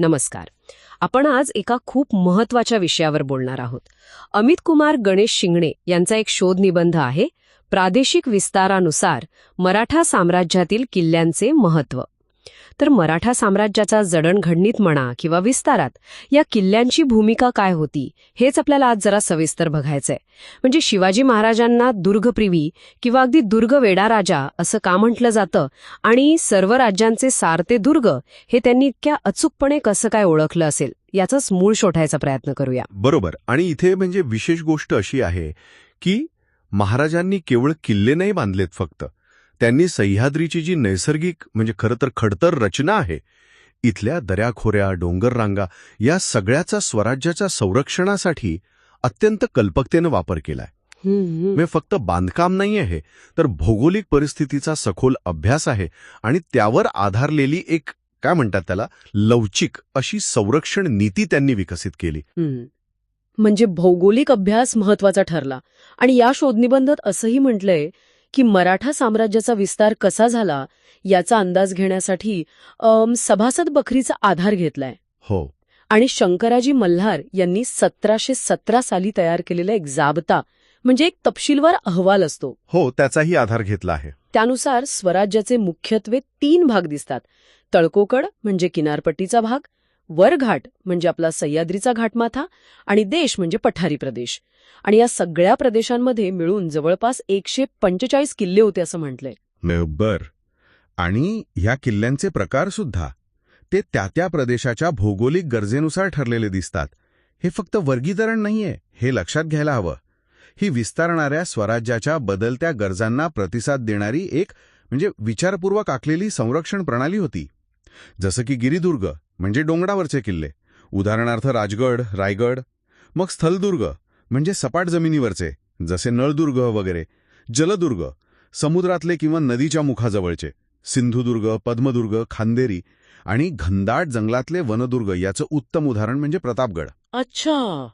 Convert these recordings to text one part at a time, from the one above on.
नमस्कार. आपण आज एका खूप महत्त्वाच्या विषयावर बोलणार आहोत. अमित कुमार गणेश शिंगणे यांचा एक शोध निबंध आहे प्रादेशिक विस्तारानुसार मराठा साम्राज्यातील किल्ल्यांचे महत्त्व. तर मराठा साम्राज्याचा जडणघडणीत म्हणा किंवा विस्तारात या किल्ल्यांची भूमिका काय होती हेच आपल्याला आज जरा सविस्तर बघायचंय. म्हणजे शिवाजी महाराजांना दुर्गप्रिवी किंवा अगदी दुर्ग वेडा राजा असं का म्हटलं जातं आणि सर्व राज्यांचे सारते दुर्ग हे त्यांनी इतक्या अचूकपणे कसं काय ओळखलं असेल याचाच मूळ शोधायचा प्रयत्न करूया. बरोबर. आणि इथे म्हणजे विशेष गोष्ट अशी आहे की महाराजांनी केवळ किल्ले नाही बांधलेत फक्त. त्यांनी सह्याद्रीची जी नैसर्गिक म्हणजे खरं तर खडतर रचना आहे इथल्या दऱ्याखोऱ्या डोंगररांगा या सगळ्याचा स्वराज्याच्या संरक्षणासाठी अत्यंत कल्पकतेनं वापर केलाय. म्हणजे फक्त बांधकाम नाही आहे तर भौगोलिक परिस्थितीचा सखोल अभ्यास आहे आणि त्यावर आधारलेली एक काय म्हणतात त्याला लवचिक अशी संरक्षण नीती त्यांनी विकसित केली. म्हणजे भौगोलिक अभ्यास महत्त्वाचा ठरला. आणि या शोधनिबंधात असंही म्हटलंय की मराठा साम्राज्याचा विस्तार कसा झाला याचा अंदाज घेण्यासाठी सभासद बखरीचा आधार घेतलाय. हो. आणि शंकराजी मल्हार यांनी सतराशे सतरा साली तयार केलेला एक जाबता म्हणजे एक तपशीलवार अहवाल असतो. हो त्याचाही आधार घेतला आहे. त्यानुसार स्वराज्याचे मुख्यत्वे तीन भाग दिसतात. तळकोकड म्हणजे किनारपट्टीचा भाग वरघाट म्हणजे आपला सह्याद्रीचा घाटमाथा आणि देश म्हणजे पठारी प्रदेश. आणि या सगळ्या प्रदेशांमध्ये मिळून जवळपास एकशे पंचेचाळीस किल्ले होते असं म्हटलंय. बर. आणि ह्या किल्ल्यांचे प्रकार सुद्धा ते त्या त्या प्रदेशाच्या भौगोलिक गरजेनुसार ठरलेले दिसतात. हे फक्त वर्गीकरण नाहीये हे लक्षात घ्यायला हवं. ही विस्तारणाऱ्या स्वराज्याच्या बदलत्या गरजांना प्रतिसाद देणारी एक म्हणजे विचारपूर्वक आखलेली संरक्षण प्रणाली होती. जसं की गिरिदुर्ग म्हणजे डोंगरावरचे किल्ले. उदाहरणार्थ राजगड रायगड. मग स्थलदुर्ग म्हणजे सपाट जमिनीवरचे जसे नळदुर्ग वगैरे. जलदुर्ग समुद्रातले किंवा नदीच्या मुखाजवळचे. सिंधुदुर्ग पद्मदुर्ग खांदेरी आणि घनदाट जंगलातले वनदुर्ग याचं उत्तम उदाहरण म्हणजे प्रतापगड. अच्छा.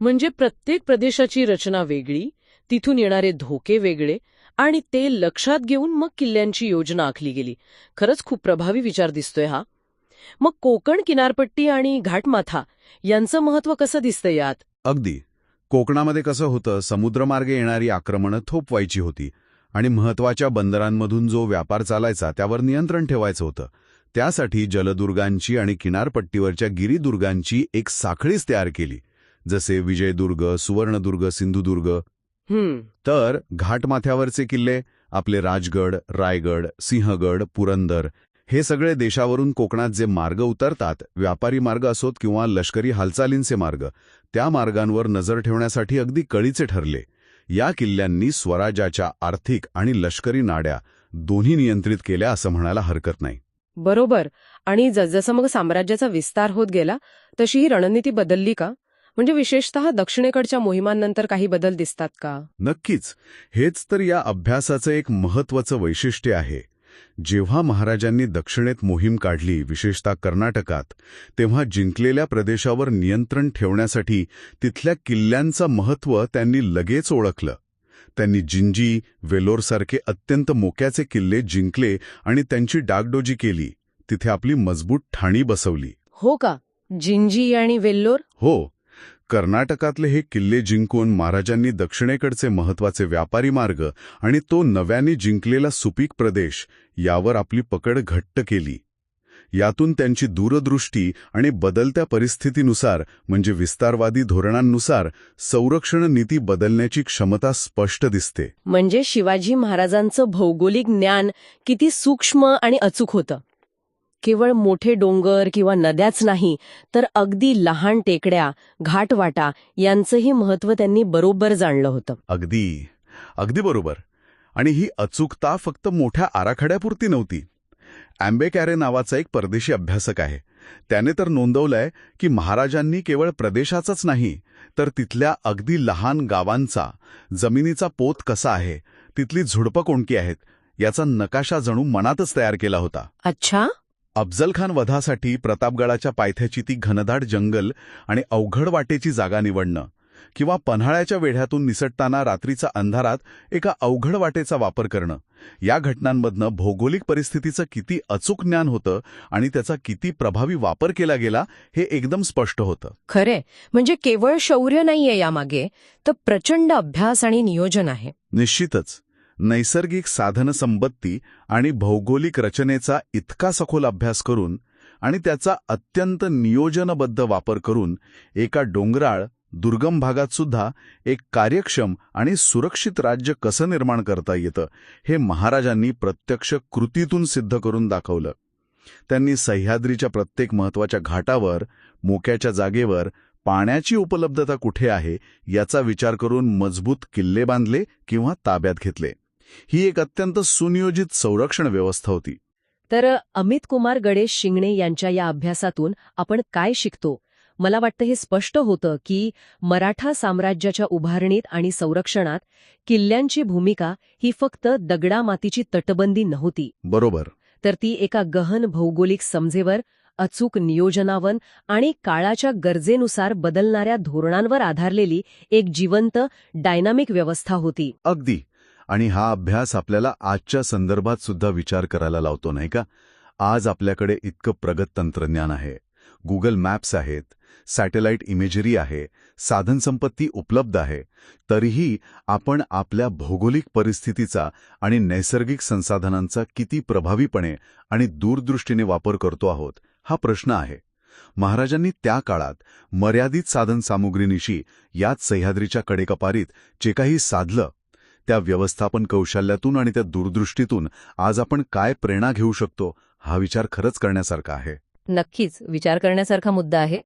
म्हणजे प्रत्येक प्रदेशाची रचना वेगळी तिथून येणारे धोके वेगळे आणि ते लक्षात घेऊन मग किल्ल्यांची योजना आखली गेली. खरंच खूप प्रभावी विचार दिसतोय हा. मग कोकण किनारपट्टी आणि घाटमाथा यांचं महत्त्व कसं दिसतं यात? अगदी. कोकणामध्ये कसं होतं समुद्रमार्गे येणारी आक्रमणं थोपवायची होती आणि महत्त्वाच्या बंदरांमधून जो व्यापार चालायचा त्यावर नियंत्रण ठेवायचं होतं. त्यासाठी जलदुर्गांची आणि किनारपट्टीवरच्या गिरीदुर्गांची एक साखळीच तयार केली. जसे विजयदुर्ग सुवर्णदुर्ग सिंधुदुर्ग तर घाटमाथ्यावरचे किल्ले आपले राजगड रायगड सिंहगड पुरंदर हे सगळे देशावरून कोकणात जे मार्ग उतरतात व्यापारी मार्ग असोत किंवा लष्करी हालचालींचे मार्ग त्या मार्गांवर नजर ठेवण्यासाठी अगदी कळीचे ठरले. या किल्ल्यांनी स्वराज्याच्या आर्थिक आणि लष्करी नाड्या दोन्ही नियंत्रित केल्या असं म्हणायला हरकत नाही. बरोबर. आणि जसजसं मग साम्राज्याचा विस्तार होत गेला तशी ही रणनीती बदलली का? म्हणजे विशेषतः दक्षिणेकडच्या मोहिमांनंतर काही बदल दिसतात का? नक्कीच. हेच तर या अभ्यासाचं एक महत्वाचं वैशिष्ट्य आहे. जेव्हा महाराजांनी दक्षिणेत मोहीम काढली विशेषतः कर्नाटकात तेव्हा जिंकलेल्या प्रदेशावर नियंत्रण ठेवण्यासाठी तिथल्या किल्ल्यांचं महत्त्व त्यांनी लगेच ओळखलं. त्यांनी जिंजी वेलोरसारखे अत्यंत मोक्याचे किल्ले जिंकले आणि त्यांची डागडोजी केली. तिथे आपली मजबूत ठाणी बसवली. हो का? जिंजी आणि वेल्लोर? हो. कर्नाटकातले हे किल्ले जिंकून महाराजांनी दक्षिणेकडचे महत्त्वाचे व्यापारी मार्ग आणि तो नव्याने जिंकलेला सुपीक प्रदेश यावर आपली पकड घट्ट केली. यातून त्यांची दूरदृष्टी आणि बदलत्या परिस्थितीनुसार म्हणजे विस्तारवादी धोरणांनुसार संरक्षण नीती बदलण्याची क्षमता स्पष्ट दिसते. म्हणजे शिवाजी महाराजांचं भौगोलिक ज्ञान किती सूक्ष्म आणि अचूक होतं. केवळ मोठे डोंगर किंवा नद्याच नाही तर अगदी लहान टेकड्या घाटवाटा यांचंही महत्त्व त्यांनी बरोबर जाणलं होतं. अगदी. अगदी बरोबर. आणि ही अचूकता फक्त मोठ्या आराखड्यापुरती नव्हती. अँबे कॅरे नावाचा एक परदेशी अभ्यासक आहे. त्याने तर नोंदवलंय की महाराजांनी केवळ प्रदेशाचाच नाही तर तिथल्या अगदी लहान गावांचा जमिनीचा पोत कसा आहे तिथली झुडपं कोणती आहेत याचा नकाशा जणू मनातच तयार केला होता. अच्छा? अफजलखान वधासाठी प्रतापगडाच्या पायथ्याची ती घनदाट जंगल आणि अवघड वाटेची जागा निवडणं किंवा पन्हाळ्याच्या वेढ्यातून निसटताना रात्रीचा अंधारात एका अवघड वाटेचा वापर करणं. या घटनांमधनं भौगोलिक परिस्थितीचं किती अचूक ज्ञान होतं आणि त्याचा किती प्रभावी वापर केला गेला हे एकदम स्पष्ट होतं. खरे म्हणजे केवळ शौर्य नाहीये यामागे तर प्रचंड अभ्यास आणि नियोजन आहे. निश्चितच. नैसर्गिक साधनसंपत्ती आणि भौगोलिक रचनेचा इतका सखोल अभ्यास करून आणि त्याचा अत्यंत नियोजनबद्ध वापर करून एका डोंगराळ दुर्गम भागात सुद्धा एक कार्यक्षम आणि सुरक्षित राज्य कसं निर्माण करता येतं हे महाराजांनी प्रत्यक्ष कृतीतून सिद्ध करून दाखवलं. त्यांनी सह्याद्रीच्या प्रत्येक महत्त्वाच्या घाटावर मोक्याच्या जागेवर पाण्याची उपलब्धता कुठे आहे याचा विचार करून मजबूत किल्ले बांधले किंवा ताब्यात घेतले. ही एक अत्यंत सुनियोजित संरक्षण व्यवस्था होती. तर अमित कुमार गणेश शिंगणे यांच्या या अभ्यासातून आपण काय शिकतो? मला वाटतं हे स्पष्ट होतं की मराठा साम्राज्याच्या उभारणीत आणि संरक्षणात किल्ल्यांची भूमिका ही फक्त दगडामातीची तटबंदी नव्हती. बरोबर. तर ती एका गहन भौगोलिक समजेवर अचूक नियोजनावन आणि काळाच्या गरजेनुसार बदलणाऱ्या धोरणांवर आधारलेली एक जिवंत डायनामिक व्यवस्था होती. अगदी. आणि हा अभ्यास आपल्याला आजच्या संदर्भात सुद्धा विचार करायला लावतो नाही का? आज आपल्याकडे इतकं प्रगत तंत्रज्ञान आहे. गुगल मॅप्स आहेत सॅटेलाइट इमेजरी आहे साधनसंपत्ती उपलब्ध आहे. तरीही आपण आपल्या भौगोलिक परिस्थितीचा आणि नैसर्गिक संसाधनांचा किती प्रभावीपणे आणि दूरदृष्टीने वापर करतो आहोत हा प्रश्न आहे. महाराजांनी त्या काळात मर्यादित साधनसामुग्रीनिशी याच सह्याद्रीच्या कडेकपारीत जे काही साधलं त्या व्यवस्थापन कौशल्यातून आणि त्या दूरदृष्टीतून आज आपण काय प्रेरणा घेऊ शकतो हा विचार खरंच करण्यासारखा आहे. नक्कीच विचार करण्यासारखा मुद्दा आहे.